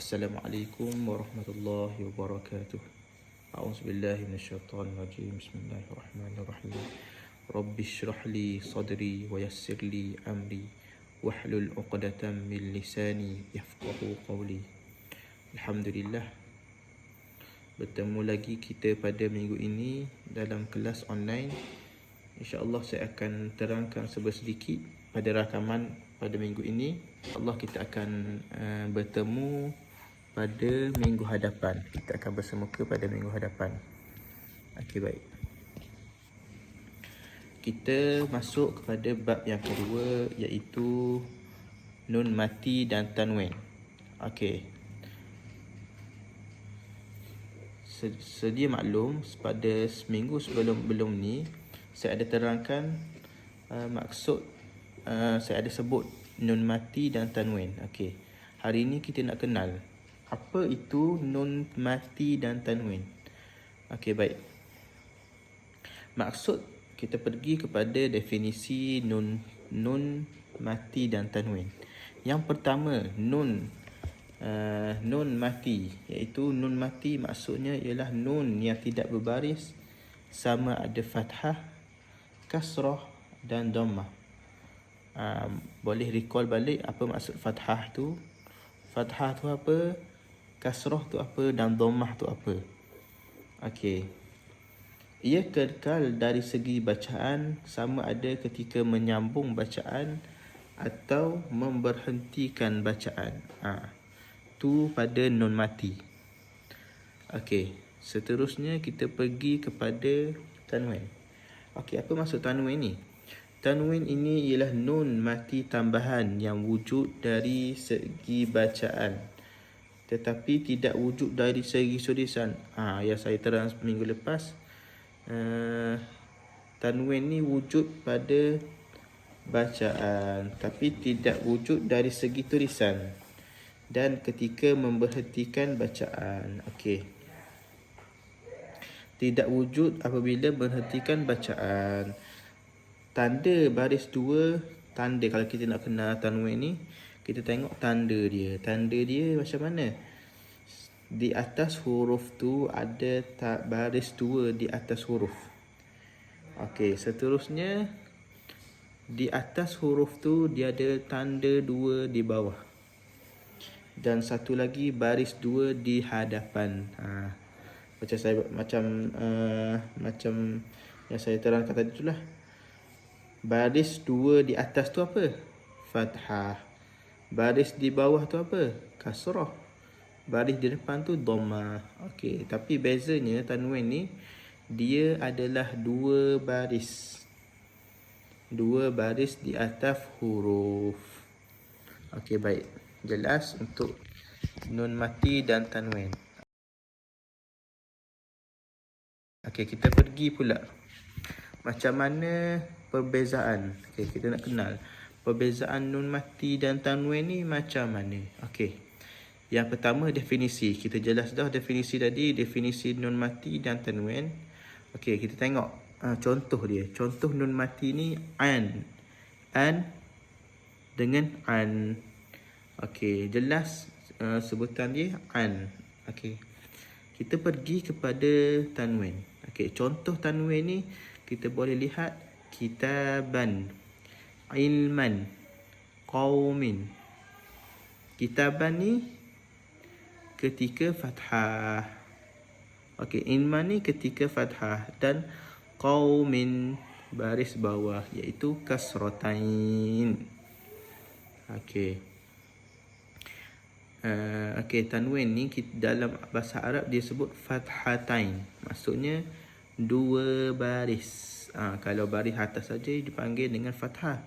Assalamualaikum warahmatullahi wabarakatuh. A'udzubillahi minasyaitonirrajim. Bismillahirrahmanirrahim. Rabbi shrah li sadri wa yassir li amri wahlul 'uqdatam min lisani yafqahu qawli. Alhamdulillah. Bertemu lagi kita pada minggu ini dalam kelas online. Insya-Allah saya akan terangkan sedikit pada rakaman pada minggu ini. Allah kita akan uh, bertemu pada minggu hadapan. Kita akan bersemuka pada minggu hadapan. Okey baik. Kita masuk kepada bab yang kedua iaitu nun mati dan tanwin. Okey. Sedia maklum pada seminggu sebelum belum ni saya ada terangkan uh, maksud uh, saya ada sebut nun mati dan tanwin. Okey. Hari ini kita nak kenal apa itu nun mati dan tanwin. Okey, baik. Maksud kita pergi kepada definisi nun nun mati dan tanwin. Yang pertama, nun uh, nun mati iaitu nun mati maksudnya ialah nun yang tidak berbaris sama ada fathah, kasrah dan dhammah uh, boleh recall balik apa maksud fathah tu fathah tu apa kasrah tu apa dan dhammah tu apa? Okey. Ia kekal dari segi bacaan sama ada ketika menyambung bacaan atau memberhentikan bacaan. Ha. Tu pada nun mati. Okey. Seterusnya kita pergi kepada tanwin. Okey apa maksud tanwin ni? Tanwin ini ialah nun mati tambahan yang wujud dari segi bacaan tetapi tidak wujud dari segi tulisan. Ha, yang saya terang minggu lepas uh, tanwin ni wujud pada bacaan tapi tidak wujud dari segi tulisan dan ketika memberhentikan bacaan. Okey. Tidak wujud apabila berhentikan bacaan tanda baris dua tanda kalau kita nak kenal tanwin ni kita tengok tanda dia tanda dia macam mana di atas huruf tu ada tak baris dua di atas huruf okey seterusnya di atas huruf tu dia ada tanda dua di bawah dan satu lagi baris dua di hadapan ha macam saya macam uh, macam yang saya terangkan tadi itulah Baris dua di atas tu apa? Fathah. Baris di bawah tu apa? Kasrah. Baris di depan tu dhamma. Okey, tapi bezanya tanwin ni dia adalah dua baris. Dua baris di atas huruf. Okey, baik. Jelas untuk nun mati dan tanwin. Okey, kita pergi pula. Macam mana perbezaan. Okey, kita nak kenal perbezaan nun mati dan tanwin ni macam mana. Okey. Yang pertama definisi. Kita jelas dah definisi tadi, definisi nun mati dan tanwin. Okey, kita tengok uh, contoh dia. Contoh nun mati ni an. An dengan an. Okey, jelas uh, sebutan dia an. Okey. Kita pergi kepada tanwin. Okey, contoh tanwin ni kita boleh lihat kitaban ilman qaumin kitaban ni ketika fathah. Okey ilman ni ketika fathah dan qaumin baris bawah iaitu kasratain okey. Uh, okay, tanwin ni kita, dalam bahasa Arab dia sebut fathatain. Maksudnya dua baris. Ha, kalau baris atas saja dipanggil dengan fathah.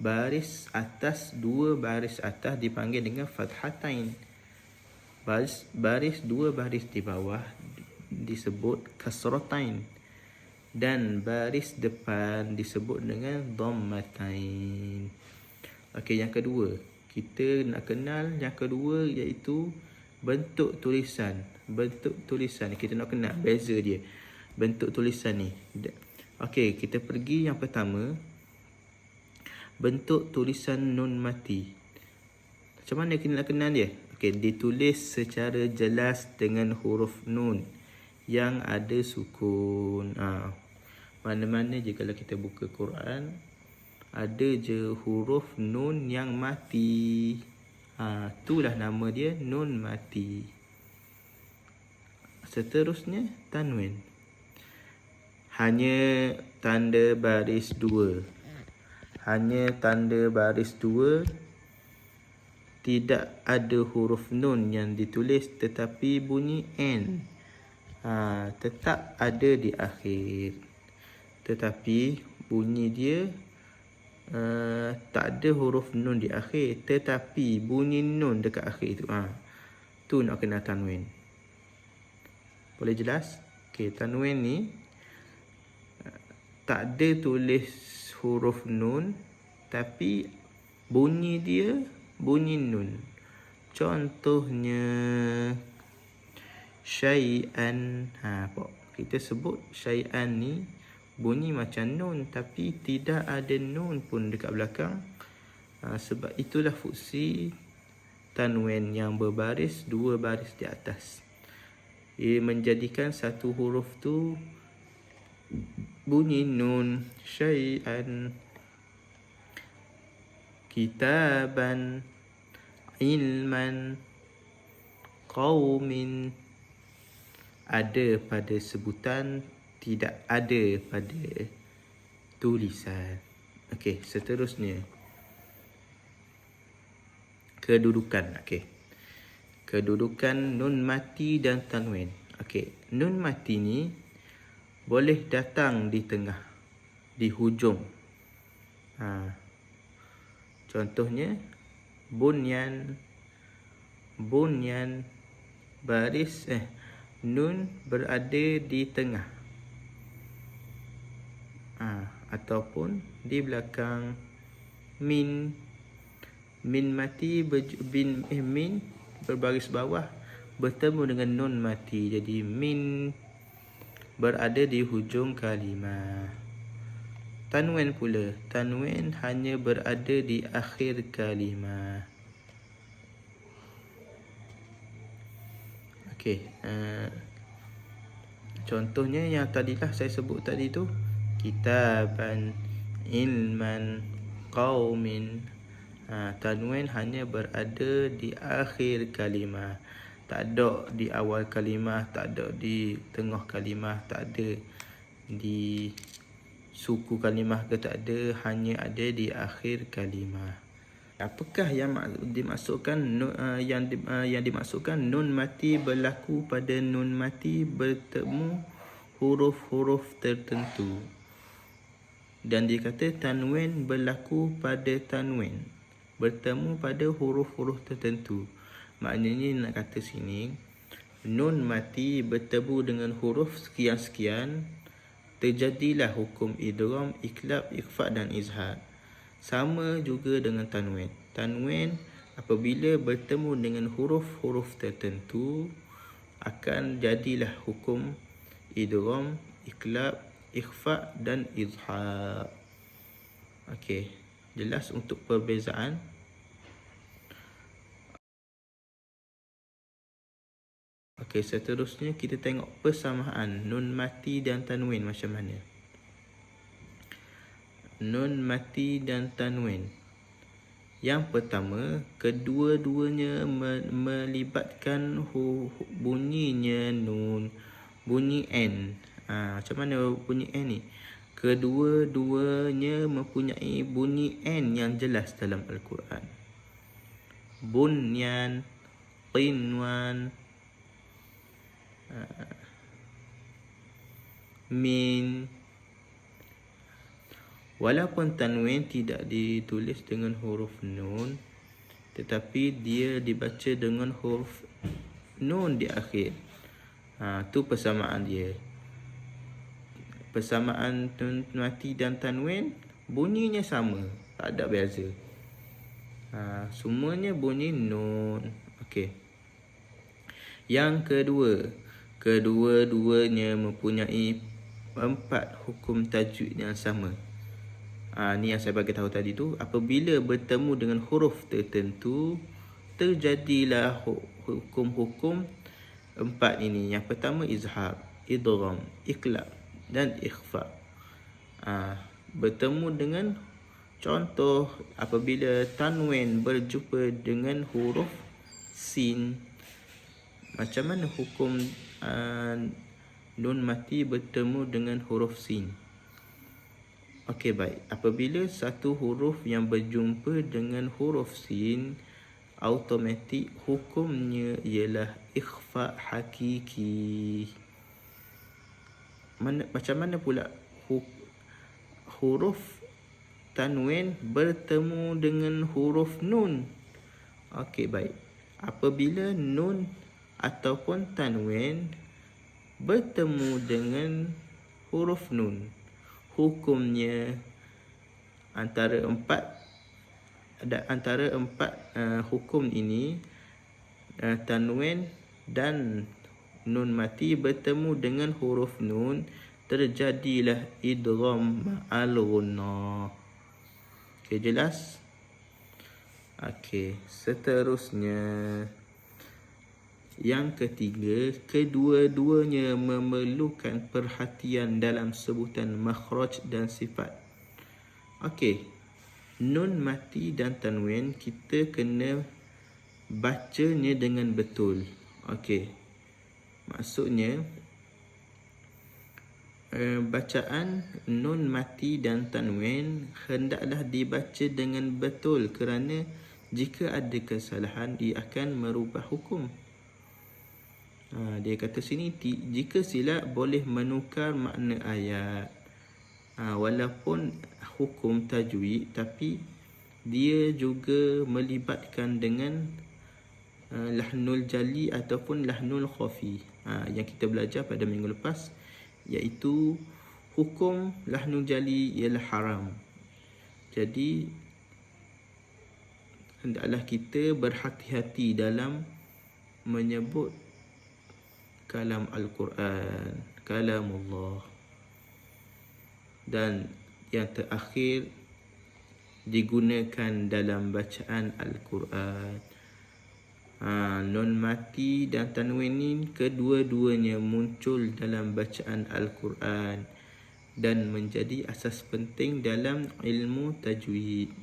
Baris atas dua baris atas dipanggil dengan fathatain baris baris dua baris di bawah disebut kasratain dan baris depan disebut dengan dhammatain okey yang kedua kita nak kenal yang kedua iaitu bentuk tulisan bentuk tulisan kita nak kenal beza dia bentuk tulisan ni Okey, kita pergi yang pertama. Bentuk tulisan nun mati. Macam mana kita nak kenal dia? Okey, ditulis secara jelas dengan huruf nun yang ada sukun. Ha. Mana-mana je kalau kita buka Quran, ada je huruf nun yang mati. Ha, itulah nama dia nun mati. Seterusnya tanwin. Hanya tanda baris dua. Hanya tanda baris dua tidak ada huruf nun yang ditulis tetapi bunyi n. Ha, tetap ada di akhir. Tetapi bunyi dia uh, tak ada huruf nun di akhir tetapi bunyi nun dekat akhir itu. Ha, tu nak kena tanwin. Boleh jelas? Okey tanwin ni tak ada tulis huruf nun tapi bunyi dia bunyi nun. Contohnya syai'an. Ha? Kita sebut syai'an ni bunyi macam nun tapi tidak ada nun pun dekat belakang. Ha, sebab itulah fungsi tanwin yang berbaris dua baris di atas. Ia menjadikan satu huruf tu bunyi nun syai'an kitaban ilman qaumin. Ada pada sebutan tidak ada pada tulisan. Okey seterusnya. Kedudukan okey. Kedudukan nun mati dan tanwin. Okey nun mati ni boleh datang di tengah di hujung. Ha. Contohnya bunyan. Bunyan baris eh nun berada di tengah. Ha, ataupun di belakang min. Min mati bin eh, min berbaris bawah bertemu dengan nun mati. Jadi min berada di hujung kalimah Tanwin pula. Tanwin hanya berada di akhir kalimah. Okey. Uh, contohnya yang tadilah saya sebut tadi tu. Kitaban, ilman, qawmin. Uh, tanwin hanya berada di akhir kalimah. Tak ada di awal kalimah. Tak ada di tengah kalimah. Tak ada di suku kalimah ke tak ada hanya ada di akhir kalimah. Apakah yang dimaksudkan uh, yang uh, yang dimaksudkan nun mati berlaku pada nun mati bertemu huruf-huruf tertentu? Dan dikata tanwin berlaku pada tanwin bertemu pada huruf-huruf tertentu. Maknanya nak kata sini nun mati bertemu dengan huruf sekian-sekian terjadilah hukum idgham, iklab, ikhfa dan izhar. Sama juga dengan tanwin. Tanwin apabila bertemu dengan huruf-huruf tertentu akan jadilah hukum idgham, iklab, ikhfa dan izhar. Okey, jelas untuk perbezaan Okey, seterusnya kita tengok persamaan nun mati dan tanwin macam mana. Nun mati dan tanwin. Yang pertama, kedua-duanya melibatkan hu- bunyinya nun, bunyi n. Ha, macam mana bunyi n ni? Kedua-duanya mempunyai bunyi n yang jelas dalam Al-Quran. Bunyan, qinwan, min. Walaupun tanwin tidak ditulis dengan huruf nun tetapi dia dibaca dengan huruf nun di akhir. Ha tu persamaan dia. Persamaan mati dan tanwin bunyinya sama tak ada beza. Ha semuanya bunyi nun. Okey. Yang kedua kedua-duanya mempunyai empat hukum tajwid yang sama. Ha, ni yang saya bagi tahu tadi tu. Apabila bertemu dengan huruf tertentu, terjadilah hukum-hukum empat ini. Yang pertama izhar, idgham, iqlab dan ikhfa. Ha, bertemu dengan contoh apabila tanwin berjumpa dengan huruf sin. Macam mana hukum nun mati bertemu dengan huruf sin? Okey baik. Apabila satu huruf yang berjumpa dengan huruf sin, automatik hukumnya ialah ikhfa hakiki. Mana, macam mana pula hu, huruf tanwin bertemu dengan huruf nun? Okey baik. Apabila nun ataupun tanwin bertemu dengan huruf nun, hukumnya antara empat ada antara empat uh, hukum ini uh, tanwin dan nun mati bertemu dengan huruf nun terjadilah idgham ma'al ghunnah okey jelas? Okey seterusnya yang ketiga, kedua-duanya memerlukan perhatian dalam sebutan makhraj dan sifat. Okey. Nun mati dan tanwin kita kena bacanya dengan betul. Okey. Maksudnya eh, bacaan nun mati dan tanwin hendaklah dibaca dengan betul kerana jika ada kesalahan ia akan merubah hukum. Ha, dia kata sini jika silap boleh menukar makna ayat. Ha, walaupun hukum tajwid tapi dia juga melibatkan dengan uh, lahnul jali ataupun lahnul khafi. Ha, yang kita belajar pada minggu lepas iaitu hukum lahnul jali ialah haram. Jadi hendaklah kita berhati-hati dalam menyebut kalam Al-Quran, kalam Allah. Dan yang terakhir digunakan dalam bacaan Al-Quran. Ha, non mati dan tanwin ini kedua-duanya muncul dalam bacaan Al-Quran dan menjadi asas penting dalam ilmu tajwid.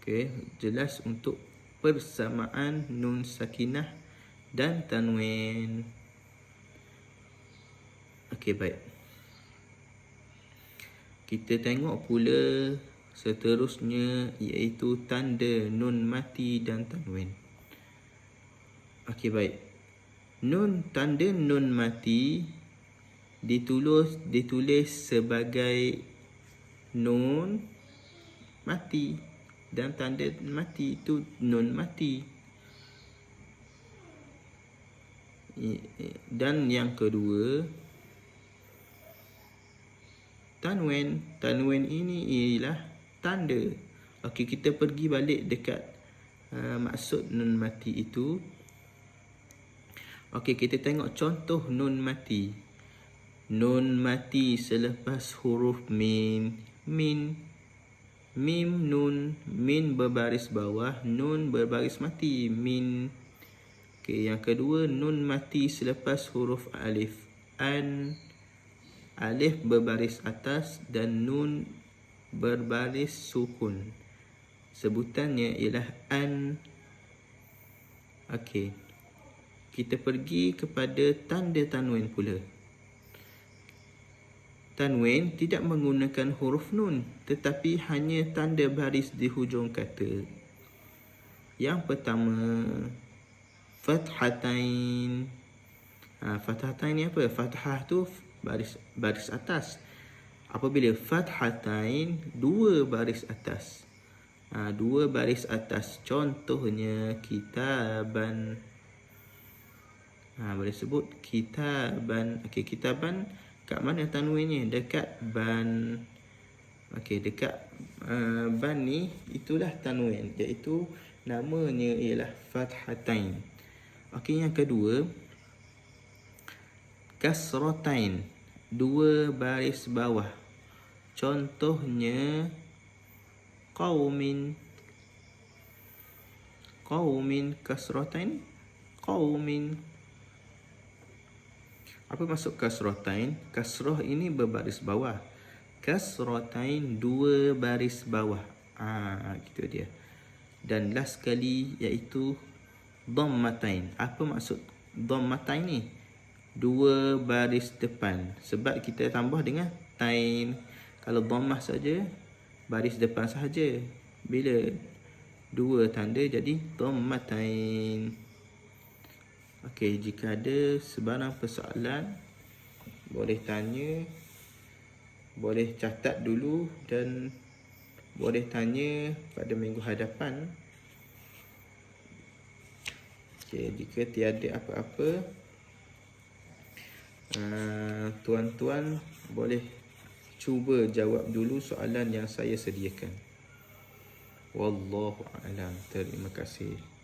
Okey, jelas untuk persamaan nun sakinah dan tanwin. Okey baik. Kita tengok pula seterusnya iaitu tanda nun mati dan tanwin. Okey baik. Nun tanda nun mati ditulis ditulis sebagai nun mati dan tanda mati itu nun mati. Dan yang kedua tanwin tanwin ini ialah tanda. Okey kita pergi balik dekat uh, maksud nun mati itu. Okey kita tengok contoh nun mati. Nun mati selepas huruf min min. Mim nun min berbaris bawah nun berbaris mati. Min Okey, yang kedua nun mati selepas huruf alif. An alif berbaris atas dan nun berbaris sukun. Sebutannya ialah an. Okey. Kita pergi kepada tanda tanwin pula. Tanwin tidak menggunakan huruf nun tetapi hanya tanda baris di hujung kata. Yang pertama, fathatain. Ha, fathatain ni apa? Fathah tu baris baris atas. Apabila fathatain dua baris atas. Ha, dua baris atas. Contohnya kitaban. Ha, boleh sebut kitaban. Okey, kitaban kat mana tanwinnya? Dekat ban. Okey, dekat uh, ban ni itulah tanwin iaitu namanya ialah fathatain. Okey yang kedua kasratain dua baris bawah. Contohnya qaumin qaumin kasratain qaumin apa maksud kasratain? Kasrah ini berbaris bawah. Kasratain dua baris bawah. Ah, gitu dia. Dan last sekali iaitu dhammatain. Apa maksud dhammatain ni? Dua baris depan. Sebab kita tambah dengan tain. Kalau dhammah saja baris depan sahaja. Bila dua tanda jadi dhammatain. Okey, jika ada sebarang persoalan boleh tanya boleh catat dulu dan boleh tanya pada minggu hadapan. Okey, jika tiada apa-apa uh, tuan-tuan boleh cuba jawab dulu soalan yang saya sediakan. Wallahu a'lam. Terima kasih.